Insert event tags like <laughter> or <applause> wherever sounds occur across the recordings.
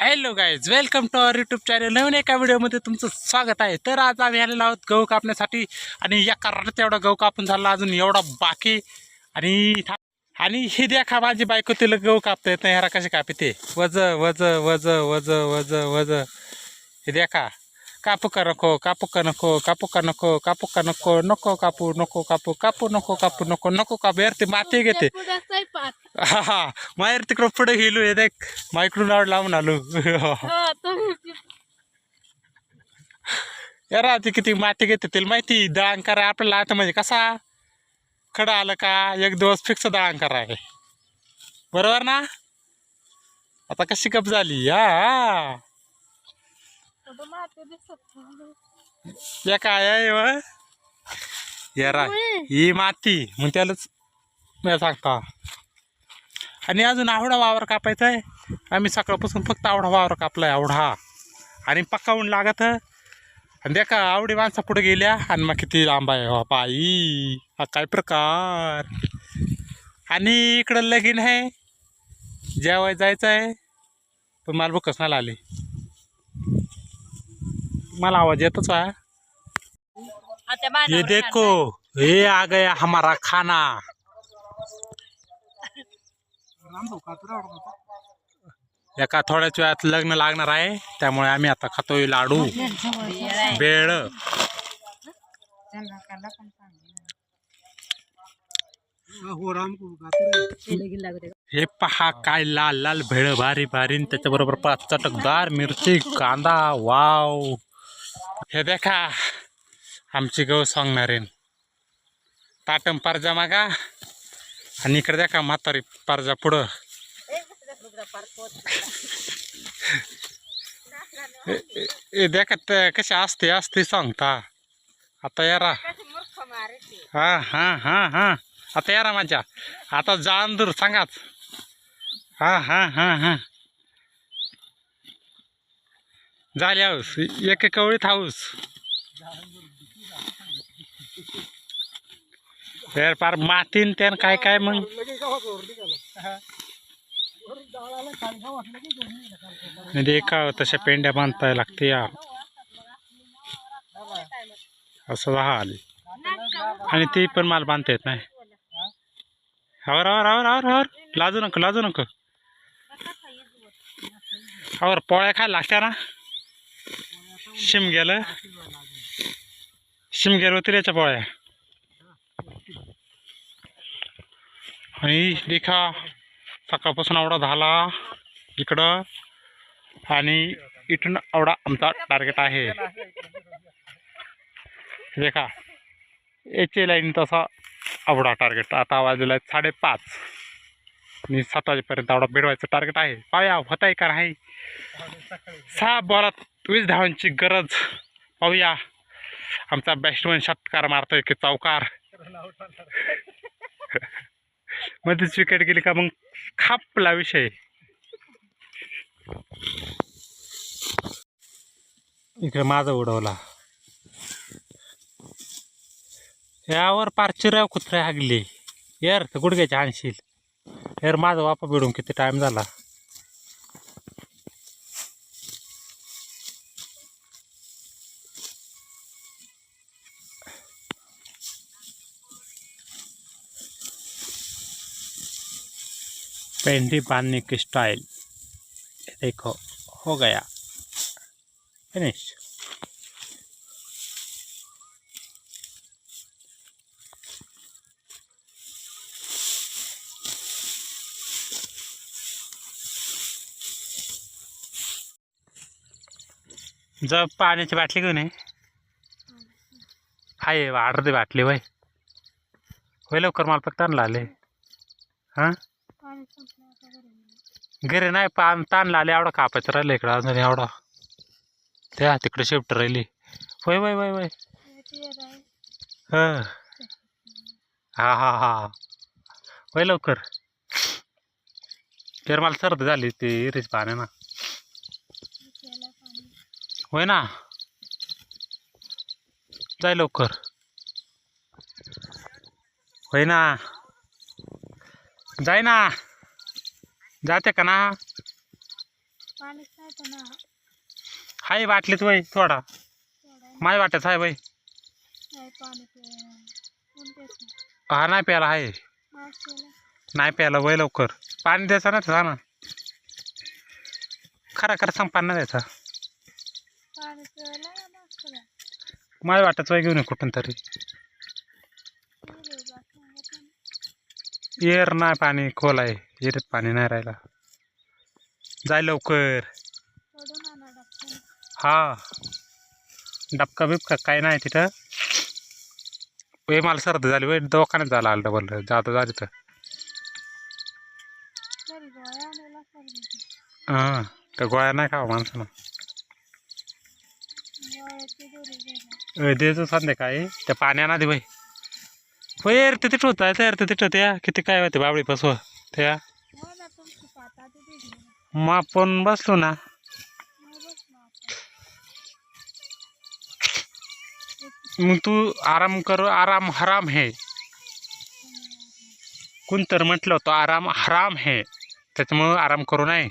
Hello guys welcome to our YouTube channel नवीन एका व्हिडिओमध्ये तुमचं स्वागत आहे. तर आज आम्ही आलेलो आहोत गहू कापण्यासाठी आणि या करारात एवढा गहू कापून झाला. अजून एवढा बाकी. आणि आणि हे द्या माझी बायको तिला गहू कापता येत नाही. ह्याला कसे कापते वज वज वज वज वज वज. हे द्या का कापू का नको कापू का नको कापू का नको कापू का नको नको कापू नको कापू कापू नको कापू नको नको कापू यार ते माती घेते हा हा माहेर तिकडं पुढे गेलो हे देख माईकडून आड लावून आलो यारा ती किती माती घेते तिला माहिती दळण करा आपल्याला आता म्हणजे कसा खडं आलं का एक दिवस फिक्स दळण करा आहे बरोबर ना आता कशी कप झाली हा कुठं माती दिसत नाही. या काय आहे व? यारा ही माती. मग त्यालाच मी सांगता. आणि अजून आवडा वावर कापायचा आहे आम्ही सकाळपासून फक्त आवडा वावर कापलाय आवडा आणि पक्का ऊन लागत. आणि का आवडी माणसा पुढे गेल्या. आणि मग किती लांब आहे हो बाई. हा काय प्रकार. आणि इकडं लगीन आहे. जेवाय जायचं आहे पण मला भूकच नाही आली मला आवाज येतोच आहे ये देखो ये आ गया हमारा खाना. एका थोड्याच वेळात लग्न लागणार आहे त्यामुळे आम्ही आता खातोय लाडू. बेळ. हे पहा काय लाल लाल भेळ भारी भारी त्याच्याबरोबर पाच चटकदार मिरची कांदा वाव. हे देखा आमची गहू सांगणार. आहे ताटम पारजा मागा आणि इकडे देखा म्हातारी पारजा पुढं. ए- देखा ते कशी असते असते सांगता. आता यारा. हा हा हा हा. आता यारा माझ्या. आता जांदूर सांगाच. हा हा हा हा. झाली हाऊस. एक कवळीत हाऊस. तर मातीन त्यान काय काय मग. म्हणजे का तशा पेंड्या बांधताय लागते या असं आली. आणि ती पण मला बांधता येत नाही. आवर आवर आवर आवर आवर. लाजू नको लाजू नको. आवर पोळ्या खायला लागत्या ना. शिमग्याला? गेलं शिम गेलं पोळ्या आणि देखा सकाळपासून आवडा झाला इकडं. आणि इथून आवडा आमचा टार्गेट आहे. देखा याची लाईन तसा आवडा टार्गेट आता वाजलेला आहे साडेपाच. मी सात वाजेपर्यंत आवडा बिडवायचं टार्गेट आहे. पाहूया होत आहे का नाही? सहा बॉलात वीस धावांची गरज. पाहूया. आमचा बॅट्समन षटकार मारतोय की चौकार? <laughs> मध्येच विकेट गेली का मग खापला विषय. इकडे माझा उडवला. यावर पार चिराव कुत्रे हागले. यार तर गुडघ्याचे आणशील यार माझा वापा बिडून किती टाइम झाला? पेंडी बांधने की स्टाइल देखो हो गया. फिनिश जर पाण्याची बाटली घेऊन आहे हाय अर्धी बाटली वय. होय लवकर मला फक्त आणला आले हां? घरी नाही पान ताण आले एवढा कापायचं राहिलं इकडं अजून एवढा. त्या तिकडे शिफ्ट राहिली. वय वय वय वय. याची हा हा हा. वय लवकर. तर मला सर्दी झाली ती इरीच पाण्या ना होय ना? जाय लवकर. होय ना? जाय ना? जाते का ना? हाय वाटलीत वय थोडा. माय वाटत हाय बाई हा नाही प्यायला हाय. नाही प्यायला वय लवकर. पाणी द्यायचं ना तुझा ना खरा खरं सांग पाणी नाही द्यायचा पाणी प्यायला ना मावशीला माझ्या वाटत वाय घेऊन कुठून तरी. येर नाही पाणी खोल आहे. येरीत पाणी नाही राहिला. जाय लवकर. हा. डबका बिबका काय नाही तिथं. वे मला सर्दी झाली वय दवाखान्यात झाला आलं डबल. जाता जा तिथं. हा. तर हां गोळ्या नाही खावा माणसानं. देतो संध्याकाळी. त्या पाण्याना दे बाई. होय रे तिथे तिथं आहे तर तिथे तिथं त्या किती काय होते बाबळी पसव त्या मग आपण बसलो ना. मग तू आराम कर आराम हराम हे. कोण तर म्हटलं होतं आराम हराम हे. त्याच्यामुळं आराम करू नये.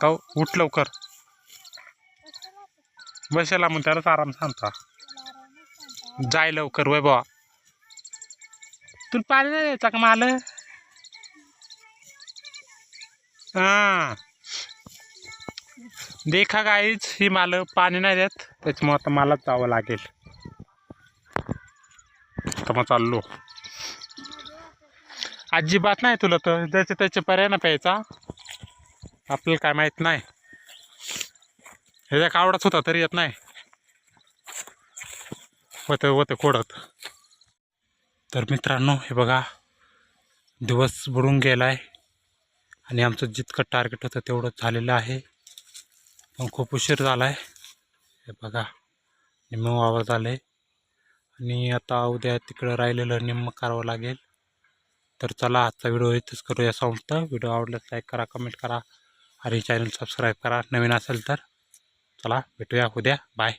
का उठ लवकर. बसेला मग त्यालाच आराम सांगता. जाय लवकर वय बाबा तुला पाणी नाही द्यायचा का माल? हां. देखा गाईच ही माल पाणी नाही देत त्याच्यामुळे आता मलाच जावं लागेल. तर मग चाललो. अजिबात नाही तुला तर त्याचे त्याचे पर्याय ना प्यायचा. आपल्याला काय माहीत नाही. ह्याच्या कावडाच होता तरी येत नाही. होतं होतं कोडत तर मित्रांनो हे बघा दिवस बुडून गेला आहे आणि आमचं जितकं टार्गेट होतं तेवढं झालेलं आहे. पण खूप उशीर झाला आहे हे बघा निम्म वावर झालं आहे आणि आता उद्या तिकडं राहिलेलं निम्म करावं लागेल. तर चला आजचा व्हिडिओ इथेच करूया संपत. व्हिडिओ आवडल्यास लाईक करा कमेंट करा. आणि चॅनल सबस्क्राईब करा. नवीन असेल तर. चला भेटूया उद्या. बाय